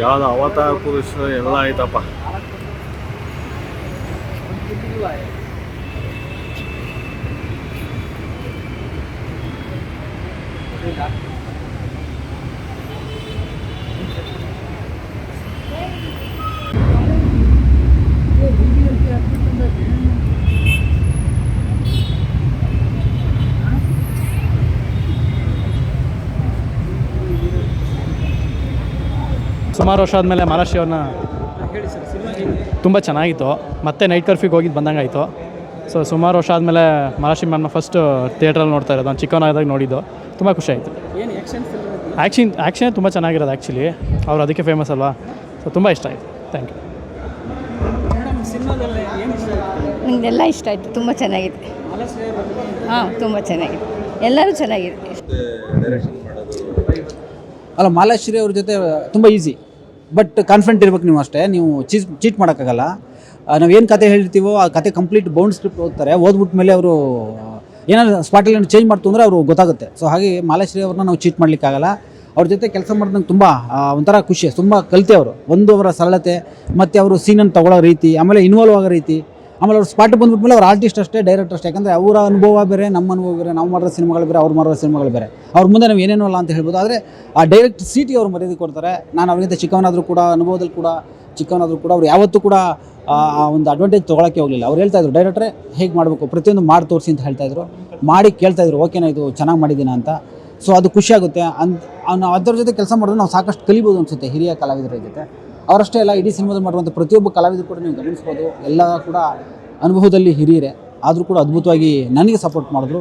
ಯಾವ್ದು ಅವತಾರ ಪುರುಷ ಎಲ್ಲ ಆಯ್ತಪ್ಪ Thank you. ಸುಮಾರು ವರ್ಷ ಆದಮೇಲೆ ಮಹಾರಾಷ್ಟ್ರ ಅವ್ರನ್ನ ತುಂಬ ಚೆನ್ನಾಗಿತ್ತು. ಮತ್ತೆ ನೈಟ್ ಕರ್ಫ್ಯೂಗೆ ಹೋಗಿದ್ದು ಬಂದಂಗೆ ಆಯಿತು ಸೊ ಸುಮಾರು ವರ್ಷ ಆದಮೇಲೆ ಮಹಾರಾಷ್ಟ್ರ ಮ್ಯಾಮ್ನ ಫಸ್ಟ್ ಥಿಯೇಟ್ರಲ್ಲಿ ನೋಡ್ತಾ ಇರೋದು. ನಾನು ಚಿಕ್ಕವನಾದಾಗ ನೋಡಿದ್ದು. ತುಂಬ ಖುಷಿ ಆಯಿತು. ಆ್ಯಕ್ಷನ್ ಆ್ಯಕ್ಷನ್ ತುಂಬ ಚೆನ್ನಾಗಿರೋದು ಆ್ಯಕ್ಚುಲಿ ಅವ್ರು ಅದಕ್ಕೆ ಫೇಮಸ್ ಅಲ್ವಾ? ಸೊ ತುಂಬ ಇಷ್ಟ ಆಯಿತು. ಥ್ಯಾಂಕ್ ಯು ಮೇಡಮ್ ಸಿನಿಮಾದಲ್ಲಿ ಏನು ಇಷ್ಟ ಆಯ್ತು? ನನಗೆಲ್ಲ ಇಷ್ಟ ಆಯಿತು. ತುಂಬ ಚೆನ್ನಾಗಿದೆ. ಹಾಂ ತುಂಬ ಚೆನ್ನಾಗಿದೆ. ಎಲ್ಲರೂ ಚೆನ್ನಾಗಿದೆ. ಅಲ್ಲ ಮಾಲಾಶ್ರೀ ಅವ್ರ ಜೊತೆ ತುಂಬ ಈಸಿ ಬಟ್ ಕಾನ್ಫಿಡೆಂಟ್ ಇರ್ಬೇಕು ನೀವು ಅಷ್ಟೇ. ನೀವು ಚೀಸ್ ಚೀಟ್ ಮಾಡೋಕ್ಕಾಗಲ್ಲ. ನಾವು ಏನು ಕತೆ ಹೇಳ್ತೀವೋ, ಆ ಕತೆ ಕಂಪ್ಲೀಟ್ ಬೌಂಡ್ ಸ್ಕ್ರಿಪ್ಟ್ ಓದ್ತಾರೆ. ಓದ್ಬಿಟ್ಟ ಮೇಲೆ ಅವರು, ಏನಾದ್ರು ಸ್ಪಾಟಲ್ಲಿ ಏನು ಚೇಂಜ್ ಮಾಡ್ತು ಅಂದರೆ ಅವರು ಗೊತ್ತಾಗುತ್ತೆ. ಸೊ ಹಾಗೆ ಮಾಲಾಶ್ರೀ ಅವ್ರನ್ನ ನಾವು ಚೀಟ್ ಮಾಡಲಿಕ್ಕಾಗಲ್ಲ. ಅವ್ರ ಜೊತೆ ಕೆಲಸ ಮಾಡಿದಂಗೆ ತುಂಬ ಒಂಥರ ಖುಷಿ, ತುಂಬ ಕಲಿತೆ ಅವರು. ಒಂದು ಅವರ ಸರಳತೆ, ಮತ್ತು ಅವರು ಸೀನನ್ನು ತಗೊಳ್ಳೋ ರೀತಿ, ಆಮೇಲೆ ಇನ್ವಾಲ್ವ್ ಆಗೋ ರೀತಿ. ಆಮೇಲೆ ಅವ್ರು ಸ್ಪಾಟ್ ಬಂದ್ಬಿಟ್ಮೇಲೆ ಅವ್ರು ಆರ್ಟಿಸ್ಟ್ ಅಷ್ಟೇ ಡೈರೆಕ್ಟರ್ ಅಷ್ಟೇ. ಯಾಕಂದರೆ ಅವರ ಅನುಭವ ಬೇರೆ, ನಮ್ಮ ಅನುಭವ ಬೇರೆ, ನಾವು ಮಾಡಿರೋ ಸಿನಿಮಾಗಳು ಬೇರೆ, ಅವ್ರು ಮಾಡಿರೋ ಸಿನಿಮಾಗಳು ಬೇರೆ. ಅವ್ರ ಮುಂದೆ ನಾವು ಏನೇನೋ ಅಲ್ಲ ಅಂತ ಹೇಳ್ಬೋದು. ಆದರೆ ಆ ಡೈರೆಕ್ಟ್ ಸೀಟಿಗೆ ಅವ್ರು ಮರ್ಯಾದೆ ಕೊಡ್ತಾರೆ. ನಾನು ಅವ್ರಿಗಿಂತ ಚಿಕ್ಕವನಾದರೂ ಕೂಡ, ಅನುಭವದಲ್ಲಿ ಕೂಡ, ಚಿಕ್ಕವನಾದರೂ ಕೂಡ, ಅವ್ರು ಯಾವತ್ತೂ ಕೂಡ, ಆ ಒಂದು ಅಡ್ವಾಂಟೇಜ್ ತೊಗೊಳಕ್ಕೆ ಹೋಗಲಿಲ್ಲ. ಅವ್ರು ಹೇಳ್ತಾ ಇದ್ರು ಡೈರೆಕ್ಟ್ರೆ ಹೇಗೆ ಮಾಡಬೇಕು? ಪ್ರತಿಯೊಂದು ಮಾಡಿ ತೋರಿಸಿ ಅಂತ ಹೇಳ್ತಾ ಇದ್ರು. ಮಾಡಿ ಕೇಳ್ತಾ ಇದ್ರು ಓಕೆನಾ ಇದು ಚೆನ್ನಾಗಿ ಮಾಡಿದ್ದೀನ ಅಂತ. ಸೊ ಅದು ಖುಷಿಯಾಗುತ್ತೆ ಅಂತ ನಾವು ಅದ್ರ ಜೊತೆ ಕೆಲಸ ಮಾಡಿದ್ರೆ ನಾವು ಸಾಕಷ್ಟು ಕಲಿಬೋದು ಅನಿಸುತ್ತೆ, ಹಿರಿಯ ಕಲಾವಿದರ ಜೊತೆ. ಅವರಷ್ಟೇ ಅಲ್ಲ, ಇಡೀ ಸಿನಿಮಾದಲ್ಲಿ ಮಾಡುವಂಥ ಪ್ರತಿಯೊಬ್ಬ ಕಲಾವಿದರು ಕೂಡ ನೀವು ಗಮನಿಸ್ಬೋದು. ಎಲ್ಲ ಕೂಡ ಅನುಭವದಲ್ಲಿ ಹಿರಿಯರೇ. ಆದರೂ ಕೂಡ ಅದ್ಭುತವಾಗಿ ನನಗೆ ಸಪೋರ್ಟ್ ಮಾಡಿದ್ರು.